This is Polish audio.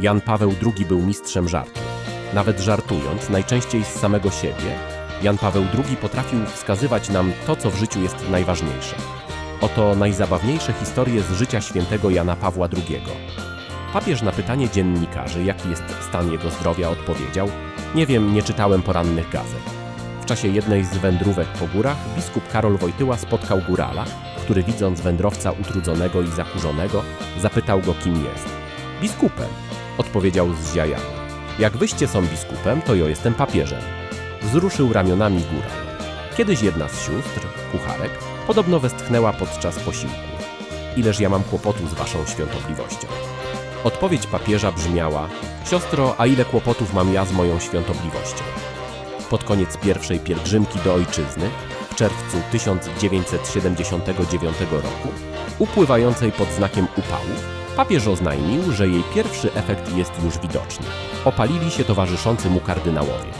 Jan Paweł II był mistrzem żartu. Nawet żartując, najczęściej z samego siebie, Jan Paweł II potrafił wskazywać nam to, co w życiu jest najważniejsze. Oto najzabawniejsze historie z życia świętego Jana Pawła II. Papież na pytanie dziennikarzy, jaki jest stan jego zdrowia, odpowiedział: Nie wiem, nie czytałem porannych gazet. W czasie jednej z wędrówek po górach biskup Karol Wojtyła spotkał górala, który widząc wędrowca utrudzonego i zakurzonego, zapytał go, kim jest. Biskupem, odpowiedział zziajany. Jak wyście są biskupem, to ja jestem papieżem. Wzruszył ramionami góral. Kiedyś jedna z sióstr, kucharek, podobno westchnęła podczas posiłku. Ileż ja mam kłopotu z waszą świątobliwością. Odpowiedź papieża brzmiała: Siostro, a ile kłopotów mam ja z moją świątobliwością? Pod koniec pierwszej pielgrzymki do ojczyzny, w czerwcu 1979 roku, upływającej pod znakiem upałów, papież oznajmił, że jej pierwszy efekt jest już widoczny. Opalili się towarzyszący mu kardynałowie.